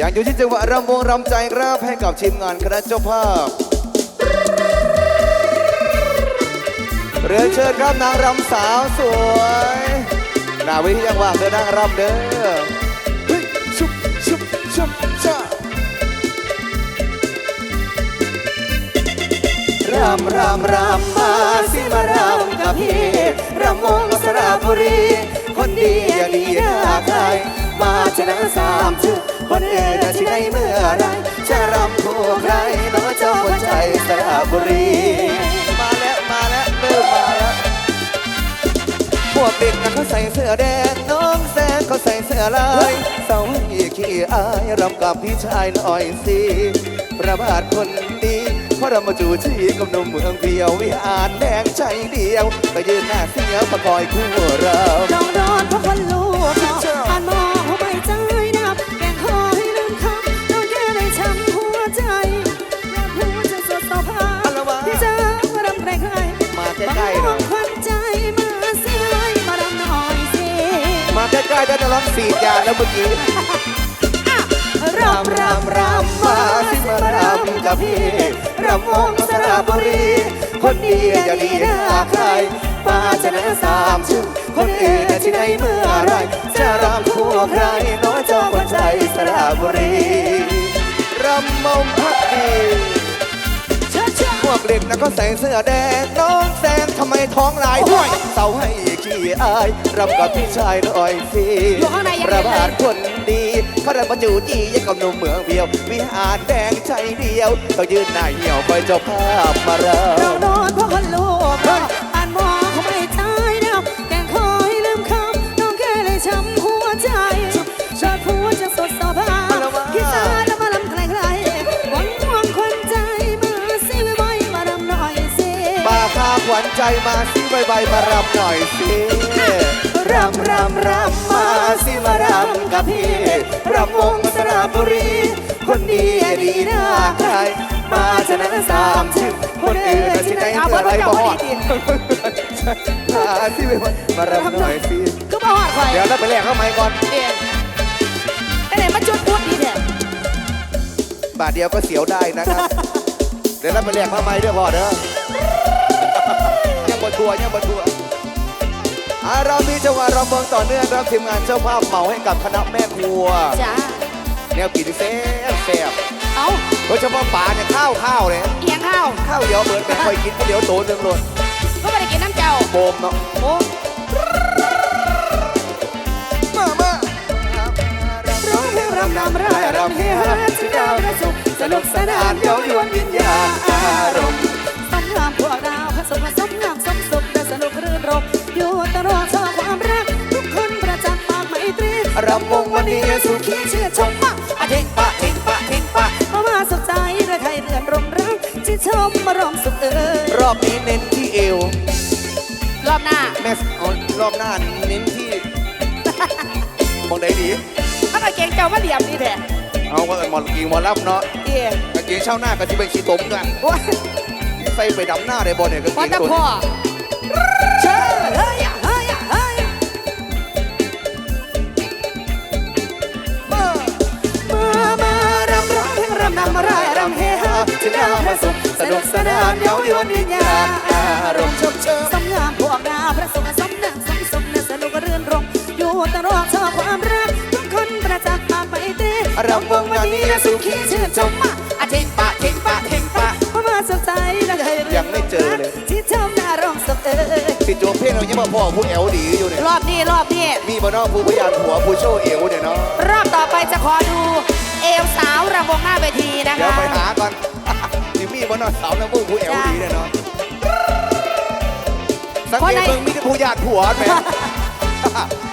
ยังอยู่ที่จังหวะรำวงรำใจครับให้กับทีมงานคณะเจ้าภาพ เรียนเชิญครับนางรำสาวสวยหน้าเวิธียังว่างเดินนางรำเด้อเฮ้ยชุบชุบชุบชะรำรำรำมาสิมารำกับพี่รำวงสระบุรี คนดีอย่าดีอย่าใครมาชนะสามชื่อ คนเอจะที่ไหนเมื่อไรจะรำคู่ใครน้องเจ้าคนใจสระบุรี มาแล้วมาแล้วเริ่มมาแล้วพวกเด็กนะเขาใส่เสื้อแดงน้องแซงเขาใส่เสื้อลายเสาอีขี้อายรำกับพี่ชายน่อยสิประบาทคนดีเพราะเรามาจูชีกับหนุ่มเมืองเพียววิหารแดงใจเดียวก็ยืนหน้าเสียประคอยคู่เราน้องโดนเพราะคนลูก มาใกล้ๆได้จะร้องสีดยาแล้วเมื่อกี้รำรำรำมาสิมารำกับพี่รำวงสระบุรี คนดีอย่าดีนะใครมาชนะสามชื่อคนอื่นที่ไหนเมื่อไรจะรำคู่ใครน้อยเจ้าคนใจสระบุรีรำมงพักดีเชื่อเชื่อพวกเด็กนะก็ใส่เสื้อแดงน้องแซงทำไมท้องลายด้วยเสาให้ ที่อายรำกับพี่ชายหน่อยสิประบาทคนดีเขาได้มาจูจี้ยังกับหนุ่มเมืองเวียว วิหารแดงใจเดียว ต้องยืนหน้าเหี่ยวคอยเจ้าภาพมาเริ่เรามโดนเพราะคนลูก ขวัญใจมาสิใบใบมารำหน่อยสิรำรำรำมาสิมารำกับพี่รำวงสระบุรี คนดีดีนะใครมาชนะสามชื่อคนอื่นที่ไหนเมื่อไรบอดมาสิใบใบมารำหน่อยสิก็มาหอดคอยเดี๋ยวเราไปแลกเข้าไม้ก่อนเด่นไอ้ไหนมาจุดพูดดีเนี่ยบาทเดียวก็เสียวได้นะครับ เดี๋ยวเราไปแลกเข้าไม้ด้วยพอเด้อ บนทัวร์ยังบนทัวร์อ่าเรามีจังหวะรำวงต่อเนื่องครับทีมงานเจ้าภาพเหมาให้กับคณะแม่ครัวจ้าแนวกินแซ่บแซ่บเอาโดยเฉพาะปลาเนี่ยข้าวข้าวเนี่ยเอียงข้าวข้าวเดียวเหมือนแบบคอยกินข้าวเดียวโตหนึงเลยก็ไม่ได้กินน้ำเจ้าโบมเนาะโอ้มามาร้องเพลงรำนำร่ายรำเฮฮาชื่อดาวประสุขสนุกสนานเย้ายวนวิญญาณอารมณ์สมงามพวกดาวผสมผสมงาม อยู่ตลอดชอบความรัก ทุกคนประจักษ์ปากไมตรีรำวงวันนี้สุขีเชื่อชมปะอะเทงปะเทงปะเทงปะมามาสุขใจและใครเรือนรมรักชื่นชมมารมสุขเออรอบนี้เน้นที่เอว รอบหน้าแม่เอารอบหน้าเน้นที่มองไหนดีถ้าเกงเจ้ามาเหลี่ยมนี่แหละเอาก็หมอนกีหมอนรับเนาะเอี่ยกางเกงเช่าหน้ากับที่เป็นชีตมกันว่าใส่ไปดำหน้าได้บ่เนี่ยกางเกว่างจะตัวพ่อนี้ เชื่อเฮ้ยอะเฮ้ยอะเฮ้ยอะมามามารำร้องเพลงมารายรำเฮฮาชื่อดาวพระศุกร์สนุกสนานเย้ายวนวิญญาณอารมณ์ชมเชยสมงามพวกดาพระศุกร์สมนางสมสุขและสนุกเรื่นรมอยู่ตลอดชอบความรักทุกคนประจักษ์ปากไปเต้รำวงวันนี้สุขีชื่นชมมาอะเทงปะเทงปะเทงปะมามาสดใสและให้รื่นรยังไม่เจอเลยที่ชมอารมณ์สุขเออ ติดโจมเพ่งเรายังมาพ่อผู้แอลดีอยู่เนี่ยรอบนี้รอบนี้ มีบ่เนอผู้พยานหัวผู้โชว์เอวเนี่ยเนาะรอบต่อไปจะขอดูเอวสาวรำวงหน้าเวทีนะเดี๋ยวคะ ไปหาก่อนนี่มีบ่เนอสาวน้ำมูกผู้แอลดีเนี่ยเนาะสังเกตเบิ่งมีแต่ผู้ญาติผัวแหม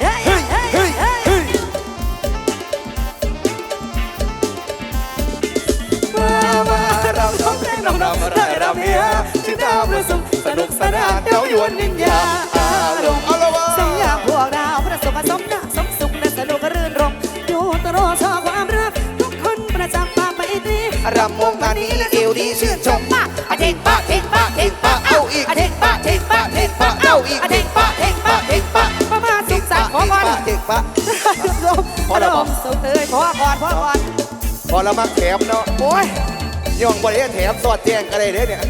เฮ้ยเฮ้ยเฮ้ยเฮ้ยเฮ้ยมามาเราร้องเพลงรำรำไรรำเฮียชื่อดาวประสุขส นุกสนานเย้ายวนวิญญาณอารมณ์เอาละวะสยามพวกดาวประสบผสมนะสมสุขและสนุกรื่นรมอยู่ตลอดชอบความรักทุกคนประจักษ์ปากไปตีรำวงการนี้เอวดีชื่นชมปะอะเทงปะเทงปะเทงปะเอาอีกอะเทงปะเทงปะเทงปะเอาอีกอะเทงปะเทงปะเทงปะมามาสุขสันต์ขอก่อนเด็กปะพพออแล้แล้ววบอกสุขเอ้ยพอก่อนพอก่อนพอละมักแถมเนาะโอ้ยย่องบริเวณแถมสอดแจ้งกันเลยเด้อเนี่ย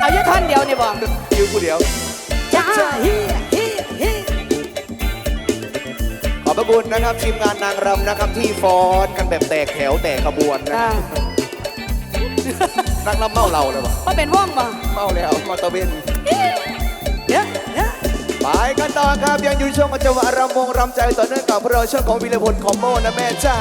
เอายุท่อนเดียวนี่บอกอยู่กูเดียวจ้าฮีฮีฮีขอบพระคุณนะครับทีมงานนางรำนะครับที่ฟ้อนกันแบบแตกแถวแตกขบวนนะอ่านักรำเมาเราเลยวะเพราะเป็นว่องบ่เมาแล้วมาตะเวนเดี๋ยวเดี๋ยวไปกันต่อครับยังอยู่ช่วงจังหวะรำวงรำใจต่อเนื่องกับพวกเราช่วงของวิรพลคอมโบนะแม่จ้า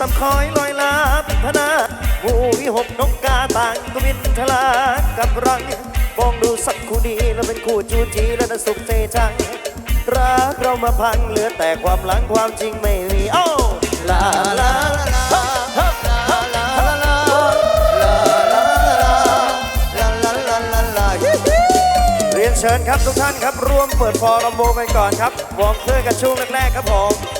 ตำคอยลอยลาเป็นพนาหมูวิหกนกกาต่างก็บินทลากับรังมองดูสักคู่ดีแล้วเป็นคู่จูจีแล้วน่าสุขใจจัง รักเรามาพังเหลือแต่ความหลังความจริงไม่มีโอ้ลาลาลาเรียนเชิญครับทุกท่านครับร่วมเปิดฟอร์มโบกันก่อนครับวอร์มเครื่องกันช่วงแรกๆครับผม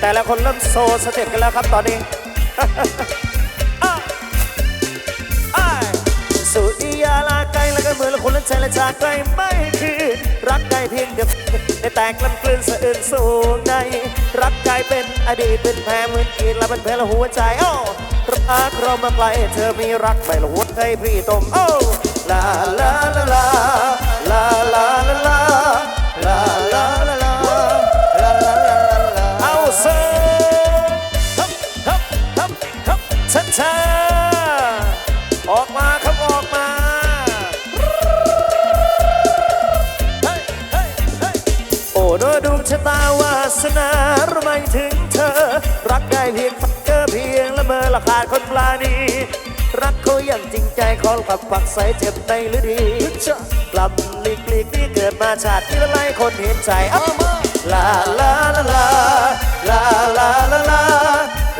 แต่ละคนเริ่มโซสเต็ปกันแล้วครับตอนนี้สุริยาลาไกลแล้วก็มือละคนละใจละจากไกลไม่คืนรักไกลเพียงเดียวในแตกลำกลืนสะอื่นสูงในรักกลายเป็นอดีตเป็นแพ้เหมือนกินแล้วมันเพลหัวใจโอ้รักเรามาไกลเธอมีรักไปละหัวใจพี่ตมโอ้ลาลาลาลาลาาดคนปลานีรักเขาอย่างจริงใจขอกับปักใสเจ็บในหรือดีกลับลีกลีกนี่เกิดมาชาติที่ละไลคนเห็นใจอามาลาลาลาลาลาลาลาลา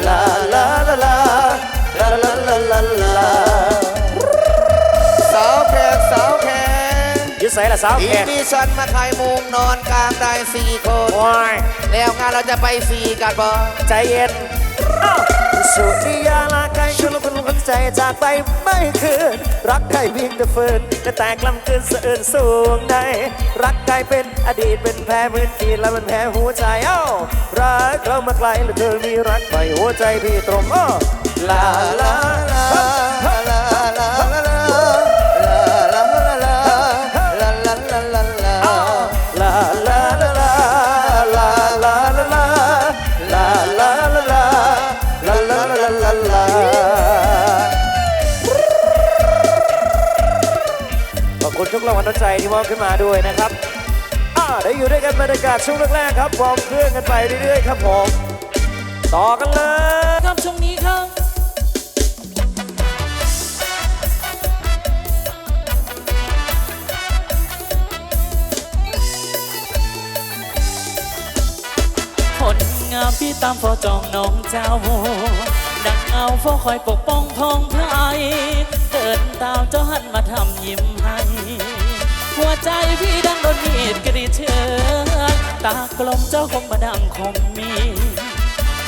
ลาลาลาลาลาลาลาลาลาสาวแขกสาวแขกยึดใส่ละสาวแขกดิฉันมาขายมุงนอนกลางได้สี่คนวายแล้วงานเราจะไปสี่กันบ่ใจเย็นอ้าว สุริยาลาไกลชวนคนคนใจจากไปไม่คืน รักใครวิ่งแต่ฝืนแต่แตกลำเกินสะเอินสูงใน รักกลายเป็นอดีตเป็นแพ้มืนกีดแล้วมันแพ้หัวใจเอ้ารักเรามาไกลแล้วเธอมีรักไปหัวใจพี่ตรงอ้อลาลาลาลาลา อบคุณทุกราใจที่มอบขึ้นมาด้วยนะครับอ่าได้อยู่ด้วยกันบรรยากาศช่วงแรกๆครับวอร์มเครื่องกันไปเรื่อยๆครับผมต่อกันเลยครับช่วงนี้ครับผลงามพี่ตามฟอจองน้องเจ้า ดังเอาฟอคอยปกป้องทองไพรเดินตามเจ้าหันมาทำยิ้มให้ หัวใจพี่ดังโดนมีดกรีดเชือกตากลมเจ้าคงมาดังคมมี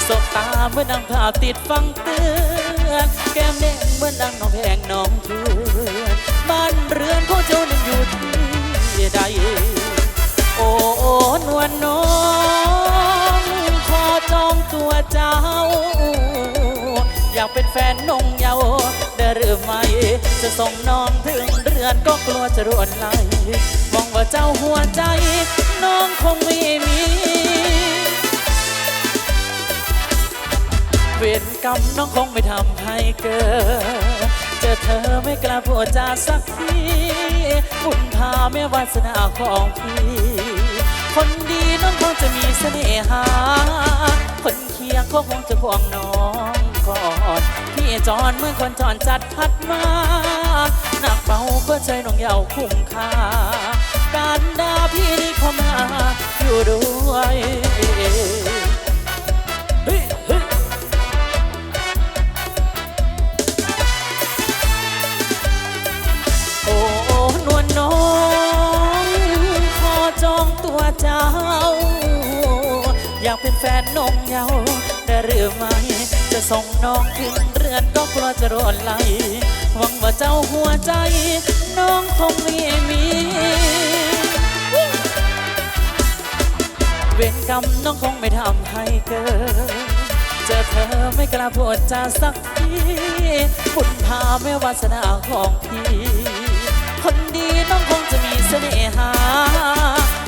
สบตาเมื่อดังภาพติดฟังเตือนแก้มแดงเมื่อนดังน้องแพงน้องเพื่อนบ้านเรือนของเจ้านั้นอยู่ที่ใดโอ้นวลน้องขอจองตัวเจ้าากเป็นแฟนนงเยาได้หรือไม่จะส่งน้องถึงเรือนก็กลัวจะรวนไหลมองว่าเจ้าหัวใจ น้องคงไม่มี เวรกรรมน้องคงไม่ทำให้เกิดจะเธอไม่กล้าพูดจาสักทีบุญพาแม่วาสนาของพี่คนดีน้องคงจะมีเสน่หา คนเคียงก็คงจะพวงน้อง กอดพี่จอนเมื่อคนจอนจัดพัดมาหนักเบาเพื่อใจน้องเยาวคุ้มค่าการดาพี่นี่เข้ามาอยู่ด้วยโอ้นวลน้องขอจองตัวเจ้า อยากเป็นแฟนนงเยาได้หรือไม่ ส่งน้องขึ้นเรือนก็กลัวจะร้อนไหลหวังว่าเจ้าหัวใจ น้องคงไม่มีเวรกรรมน้องคงไม่ทำให้เกิดเจอเธอไม่กล้าพูดจาสักทีคุณพาไม่วาสนาของพี่ คนดีน้องคงจะมีเสน่หา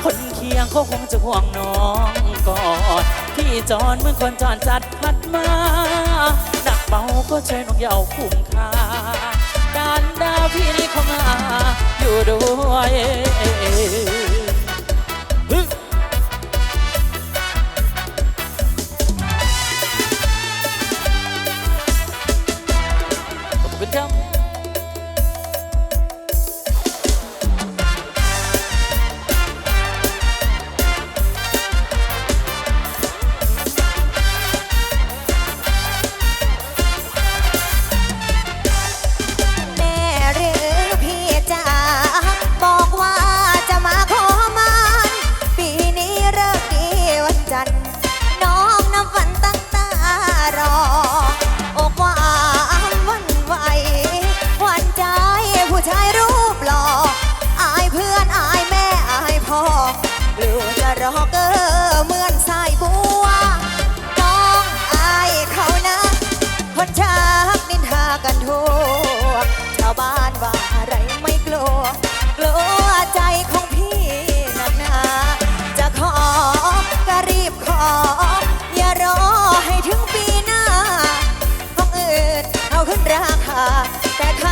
คนเคียงเขาคงจะห่วงน้องก่อน พี่จอนเมื่อคนจอนจัดพัดมา หนักเบาก็ใช้นกเหยาคุ้มค่าดานดาวพี่นี่เข้ามาอยู่ด้วย that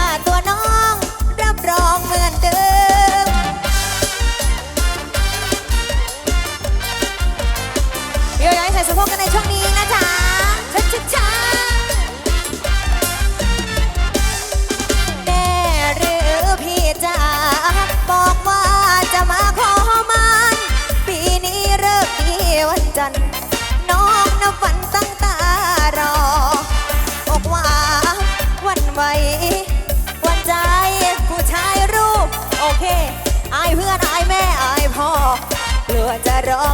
what's wrong?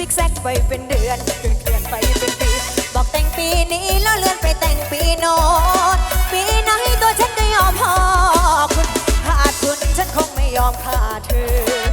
ซิกแซกไปเป็นเดือนเคลื่อนไปเป็นปี บอกแต่งปีนี้แล้วเลื่อนไปแต่งปีโน้นปีไหนตัวฉันก็ยอมพอคุณขาดคุณฉันคงไม่ยอมขาดเธอ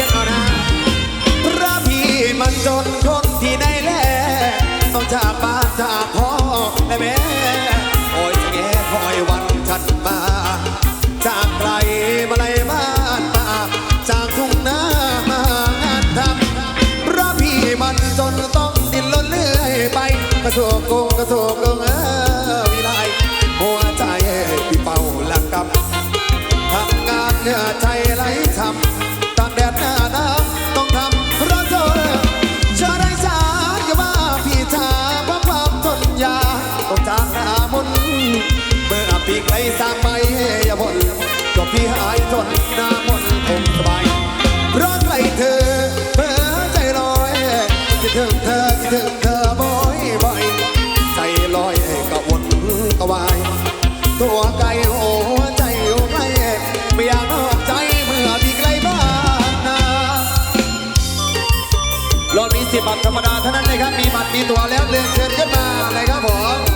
ด็ดเอานะพระพี่มันจนคนที่ไหนแลต้องจากบ้านจากพ่อและแม่โอ้ยแง่คอยวันฉันมา จากไกลมาเลยบ้านมา จากทุ่งนามางานทำพระพี่มันจนต้องดิ้นรนเลื่อยไปกระโถกงกระโถกงเอ้ ไกลสร้างไปอย่าบนกบพี่หายจนหน้ามนคงสบายรักใครเธอเพ้อใจลอยคิดถึงเธอคิดถึงเธอบ่อยบ่อยใจลอยกะวนกะวายตัวไกลโอ้ใจอยู่กลไม่อยากนอกใจเมื่อพี่ไกล้บ้านนะรอบนี้สิบบัตรธรรมดาเท่านั้นเลยครับมีบัตรมีตัวแล้วเรียนเชิญขึ้นมาเลยครับผม